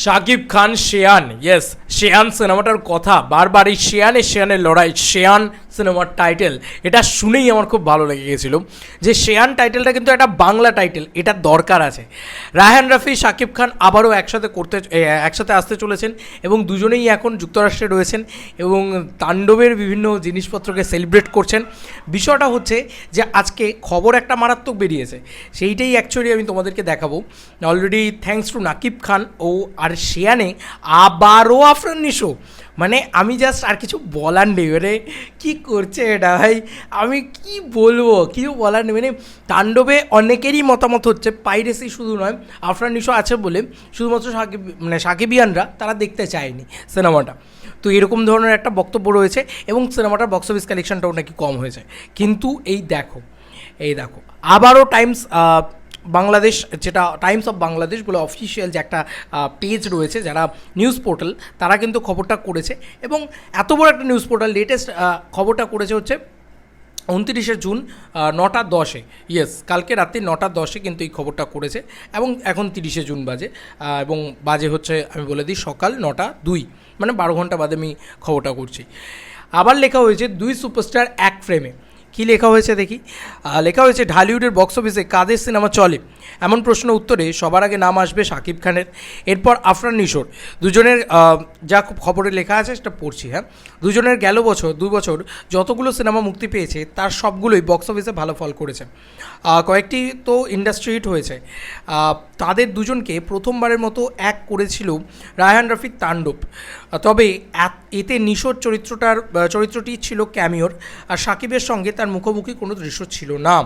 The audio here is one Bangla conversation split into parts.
শাকিব খান শেয়ান ইয়েস শেয়ান সিনেমাটার কথা বারবার এই শেয়ানে শেয়ানের লড়াই শেয়ান সিনেমার টাইটেল, এটা শুনেই আমার খুব ভালো লেগে গেছিল। যে শেয়ান টাইটেলটা কিন্তু একটা বাংলা টাইটেল, এটা দরকার আছে। রায়হান রাফি, শাকিব খান আবারও একসাথে করতে একসাথে আসতে চলেছেন এবং দুজনেই এখন যুক্তরাষ্ট্রে রয়েছেন এবং তাণ্ডবের বিভিন্ন জিনিসপত্রকে সেলিব্রেট করছেন। বিষয়টা হচ্ছে যে আজকে খবর একটা মারাত্মক বেরিয়েছে। সেইটাই অ্যাকচুয়ালি আমি তোমাদেরকে দেখাবো। Already thanks to Shakib Khan ও আর শেয়ানে আবারও আফরান নিশো। মানে আমি জাস্ট আর কিছু বলার নেই মানে কী করছে এটা ভাই? আমি কি বলব? কিছু বলার নেই মানে তাণ্ডবে অনেকেরই মতামত হচ্ছে, পাইরেসি শুধু নয়, আফরান নিশো আছে বলে শুধুমাত্র সাকিব মানে সাকিবিয়ানরা তারা দেখতে চায়নি সিনেমাটা। তো এরকম ধরনের একটা বক্তব্য রয়েছে এবং সিনেমাটার বক্স অফিস কালেকশনটাও নাকি কম হয়েছে। কিন্তু এই দেখো এই দেখো, আবারও টাইমস বাংলাদেশ, যেটা টাইমস অফ বাংলাদেশ বলে অফিসিয়াল যে একটা পেজ রয়েছে, যারা নিউজ পোর্টাল তারা কিন্তু খবরটা করেছে। এবং এত বড় একটা নিউজ পোর্টাল লেটেস্ট খবরটা করেছে হচ্ছে উনত্রিশে জুন নটা দশে। ইয়েস কালকে রাত্রি নটা দশে কিন্তু এই খবরটা করেছে। এবং এখন তিরিশে জুন বাজে এবং বাজে হচ্ছে, আমি বলে দিই, সকাল নটা দুই। মানে বারো ঘণ্টা বাদে আমি খবরটা করছি। আবার লেখা হয়েছে, দুই সুপারস্টার এক ফ্রেমে কী লেখা হয়েছে দেখি? লেখা হয়েছে, ঢালিউডের বক্স অফিসে কাদের সিনেমা চলে? এমন প্রশ্ন উত্তরে সবার আগে নাম আসবে শাকিব খানের, এরপর আফরান নিশোর। দুজনের যা খুব খবরে লেখা আছে সেটা পড়ছি হ্যাঁ? দুজনের গেল বছর দুই বছর যতগুলো সিনেমা মুক্তি পেয়েছে, তার সবগুলোই বক্স অফিসে ভালো ফল করেছে। কয়েকটি তো ইন্ডাস্ট্রি হিট হয়েছে। তাদের দুজনকে প্রথমবারের মতো এক করেছিল রায়হান রফিক তাণ্ডব। তবে এত- নিশোর চরিত্রটার চরিত্রটি ছিল ক্যামিওর, আর সাকিবের সঙ্গে তার মুখোমুখি কোনো দৃশ্য ছিল না।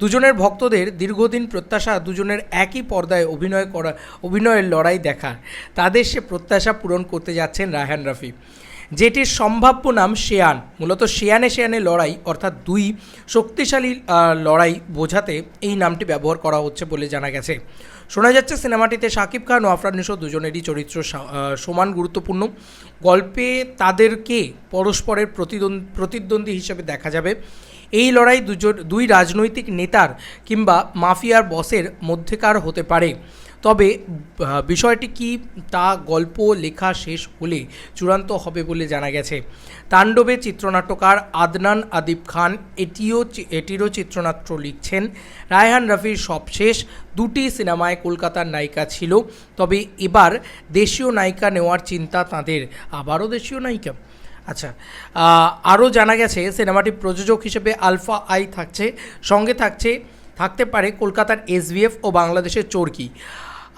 দুজনের ভক্তদের দীর্ঘদিন প্রত্যাশা দুজনের একই পর্দায় অভিনয় করা অভিনয়ের লড়াই দেখার। তাদের সে প্রত্যাশা পূরণ করতে যাচ্ছেন রায়হান রাফি। যেটির সম্ভাব্য নাম শেয়ান। মূলত শেয়ানে শেয়ানে লড়াই, অর্থাৎ দুই শক্তিশালী লড়াই বোঝাতে এই নামটি ব্যবহার করা হচ্ছে বলে জানা গেছে। শোনা যাচ্ছে সিনেমাটিতে শাকিব খান ও আফরান দুজনেরই চরিত্র সমান গুরুত্বপূর্ণ। গল্পে তাদেরকে পরস্পরের প্রতিদ্বন্দ্বী হিসেবে দেখা যাবে। এই লড়াই দুজন, দুই রাজনৈতিক নেতার কিংবা মাফিয়ার বসের মধ্যেকার হতে পারে। তবে বিষয়টি কি তা গল্প লেখা শেষ হলে চূড়ান্ত হবে বলে জানা গেছে। তাণ্ডবে চিত্রনাট্যকার আদনান আদিব খান এটিও এটিরও চিত্রনাট্য লিখছেন। রায়হান রফির সবশেষ দুটি সিনেমায় কলকাতার নায়িকা ছিল। তবে এবার দেশীয় নায়িকা নেওয়ার চিন্তা তাঁদের। আবারও দেশীয় নায়িকা। আচ্ছা আরও জানা গেছে, সিনেমাটি প্রযোজক হিসেবে আলফা আই থাকছে, সঙ্গে থাকছে, থাকতে পারে কলকাতার এসভিএফ ও বাংলাদেশের চরকি।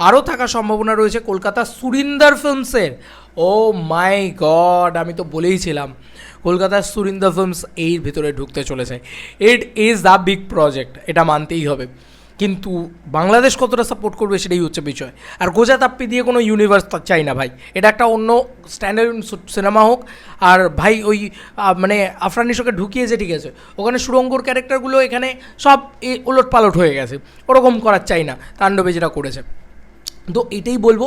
আরও থাকার সম্ভাবনা রয়েছে কলকাতা সুরিন্দর ফিল্মসের। ও মাই গড, আমি তো বলেইছিলাম কলকাতার সুরিন্দর ফিল্মস এর ভিতরে ঢুকতে চলেছে। It is the big project এটা মানতেই হবে। কিন্তু বাংলাদেশ কতটা সাপোর্ট করবে সেটাই হচ্ছে বিষয়। আর গোজা তাপ্পি দিয়ে কোনো ইউনিভার্স চাই না ভাই। এটা একটা অন্য স্ট্যান্ডার্ড সিনেমা হোক। আর ভাই ওই মানে আফরানিসকে ঢুকিয়েছে ঠিক আছে, ওখানে সুরঙ্গর ক্যারেক্টারগুলো এখানে সব ওলট পালট হয়ে গেছে। ওরকম করার চাই না। তাণ্ডবে যেটা করেছে। তো এটাই বলব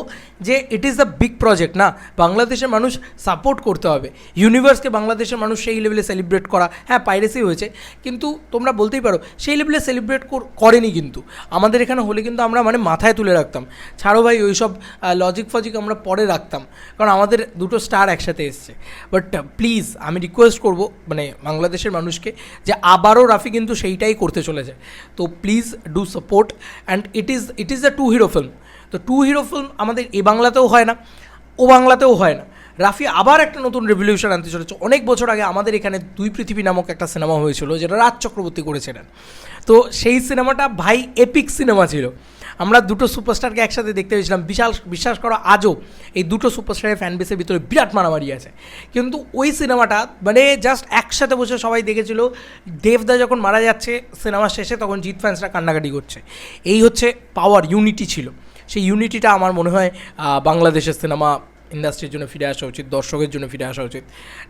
যে it is the big project না? বাংলাদেশের মানুষ সাপোর্ট করতে হবে। ইউনিভার্সকে বাংলাদেশের মানুষ সেই লেভেলে সেলিব্রেট করা হ্যাঁ পাইরেসি হয়েছে। কিন্তু তোমরা বলতেই পারো, সেই লেভেলে সেলিব্রেট করেনি কিন্তু। আমাদের এখানে হলে কিন্তু আমরা মানে মাথায় তুলে রাখতাম। ছাড়ো ভাই ওই সব লজিক ফজিক আমরা পরে রাখতাম। কারণ আমাদের দুটো স্টার একসাথে এসছে। বাট প্লিজ আমি রিকোয়েস্ট করব মানে বাংলাদেশের মানুষকে যে আবারও রাফি কিন্তু সেইটাই করতে চলেছে। তো please do support and it is it is the two hero film তো টু হিরো ফিল্ম আমাদের এ বাংলাতেও হয় না, ও বাংলাতেও হয় না। রাফি আবার একটা নতুন রেভলিউশন আনতে চলেছে। অনেক বছর আগে আমাদের এখানে দুই পৃথিবী নামক একটা সিনেমা হয়েছিল, যেটা রাজ চক্রবর্তী করেছিলেন। তো সেই সিনেমাটা ভাই এপিক সিনেমা ছিল। আমরা দুটো সুপারস্টারকে একসাথে দেখতে পেয়েছিলাম। বিশাল, বিশ্বাস করো, আজও এই দুটো সুপারস্টারের ফ্যান বেসের ভিতরে বিরাট মারামারি আছে। কিন্তু ওই সিনেমাটা মানে জাস্ট একসাথে বসে সবাই দেখেছিল, দেবদা যখন মারা যাচ্ছে, সিনেমা শেষে তখন জিৎ ফ্যান্সরা কান্নাকাটি করছে। এই হচ্ছে পাওয়ার ইউনিটি ছিল। সেই ইউনিটিটা আমার মনে হয় বাংলাদেশের সিনেমা ইন্ডাস্ট্রির জন্য ফিরে আসা উচিত, দর্শকের জন্য ফিরে আসা উচিত।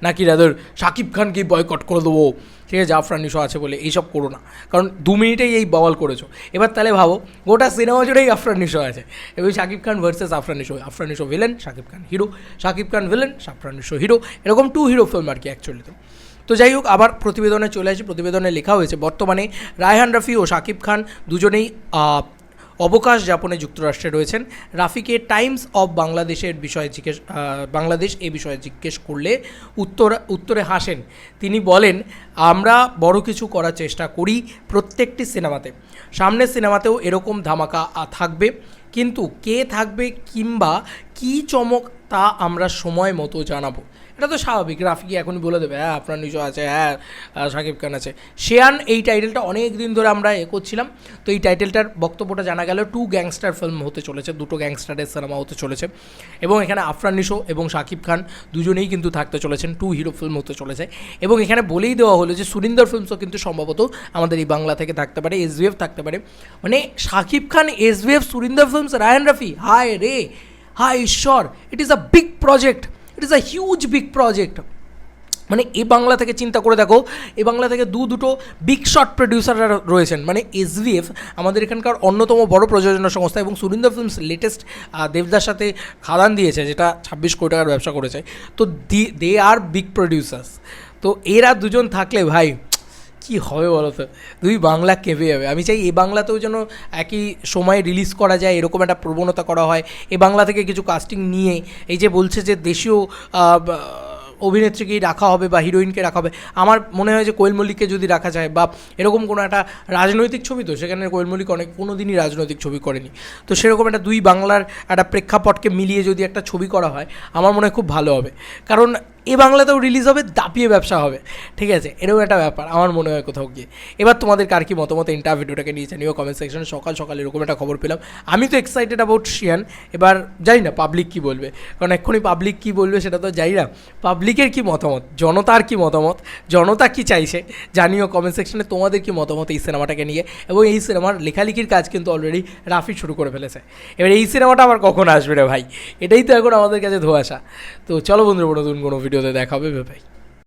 নাকি রাদার শাকিব খানকে বয়কট করে দেবো, ঠিক আছে, জাফরান নিশো আছে বলে এইসব করো না। কারণ দু মিনিটেই এই বওয়াল করেছ। এবার তাহলে ভাবো, গোটা সিনেমা জুড়েই আফরান নিশো আছে। এবং Shakib Khan versus Afran Nisho Afran villain Shakib Khan hero Shakib Khan villain Afran Nisho hero এরকম টু হিরো ফিল্ম আর কি অ্যাকচুয়ালি তো। তো যাই হোক, আবার প্রতিবেদনে চলে আসি, প্রতিবেদনে লেখা হয়েছে, বর্তমানে রায়হান রফি ও শাকিব খান দুজনেই অবকাশ যাপনে যুক্তরাষ্ট্রে রয়েছেন। রাফিকে টাইমস অব বাংলাদেশের বিষয়ে জিজ্ঞেস বাংলাদেশ এ বিষয়ে জিজ্ঞেস করলে উত্তর, উত্তরে হাসেন। তিনি বলেন, আমরা বড় কিছু করার চেষ্টা করি প্রত্যেকটি সিনেমাতে। সামনের সিনেমাতেও এরকম ধামাকা থাকবে। কিন্তু কে থাকবে কিংবা কী চমক তা আমরা সময় মতো জানাব। এটা তো স্বাভাবিক। রাফি এখনই বলে দেবে হ্যাঁ আপনার নিজও আছে হ্যাঁ শাকিব খান আছে। শেয়ান, এই টাইটেলটা অনেক দিন ধরে আমরা এ করছিলাম। তো এই টাইটেলটার বক্তব্যটা জানা গেল, টু গ্যাংস্টার ফিল্ম হতে চলেছে, দুটো গ্যাংস্টারের সিনেমা হতে চলেছে। এবং এখানে আফরান নিশো এবং শাকিব খান দুজনেই কিন্তু থাকতে চলেছেন, টু হিরো ফিল্ম হতে চলেছে। এবং এখানে বলেই দেওয়া হলো যে সুরিন্দর ফিল্মসও কিন্তু সম্ভবত আমাদের এই বাংলা থেকে থাকতে পারে, এসবিএফ থাকতে পারে। মানে শাকিব খান, এসবিএফ, সুরিন্দর ফিল্মস রায়ন রাফি, হায় রে, হায় ঈশ্বর it is a big project it is a huge big project মানে এ বাংলা থেকে চিন্তা করে দেখো, এ বাংলা থেকে দু দুটো বিগ শট প্রডিউসাররা রয়েছেন। মানে এসভিএফ আমাদের এখানকার অন্যতম বড় প্রযোজনা সংস্থা এবং সুরিন্দর ফিল্মস লেটেস্ট দেবদার সাথে খাদান দিয়েছে, যেটা ছাব্বিশ কোটি টাকার ব্যবসা করেছে। তো দে আর বিগ প্রডিউসার্স তো এরা দুজন থাকলে ভাই কি হবে বলো তো দুই বাংলা কেঁপে যাবে। আমি চাই এ বাংলাতেও যেন একই সময়ে রিলিজ করা যায়, এরকম একটা প্রবণতা করা হয়। এ বাংলা থেকে কিছু কাস্টিং নিয়ে, এই যে বলছে যে দেশীয় অভিনেত্রীকেই রাখা হবে বা হিরোইনকে রাখা হবে, আমার মনে হয় যে কোয়েল মল্লিককে যদি রাখা যায় বা এরকম কোনো একটা রাজনৈতিক ছবি তো, সেখানে কোয়েল মল্লিক অনেক কোনো দিনই রাজনৈতিক ছবি করেনি। তো সেরকম একটা দুই বাংলার একটা প্রেক্ষাপটকে মিলিয়ে যদি একটা ছবি করা হয়, আমার মনে হয় খুব ভালো হবে। কারণ এ বাংলাতেও রিলিজ হবে, দাপিয়ে ব্যবসা হবে। ঠিক আছে? এরকম একটা ব্যাপার, আমার মনে হয় কোথাও গিয়ে। এবার তোমাদের কার কি মতামত? ইন্টার ভিডিওটাকে নিয়ে জানিও কমেন্ট সেকশনে সকাল সকাল এরকম একটা খবর পেলাম। আমি তো এক্সাইটেড অ্যাবাউট শিয়ান এবার জানি না পাবলিক কি বলবে? কারণ এক্ষুনি পাবলিক কি বলবে সেটা তো জানি না। পাবলিকের কি মতামত? জনতার কি মতামত? জনতা কি চাইছে? জানিও কমেন্ট সেকশনে তোমাদের কি মতামত এই সিনেমাটাকে নিয়ে? এবং এই সিনেমার লেখালেখির কাজ কিন্তু অলরেডি রাফি শুরু করে ফেলেছে। এবার এই সিনেমাটা আবার কখন আসবে রে ভাই? এটাই তো এখন আমাদের কাছে ধোয়াশা। তো চলো বন্ধুরা নতুন কোনো ভিডিওতে দেখা হবে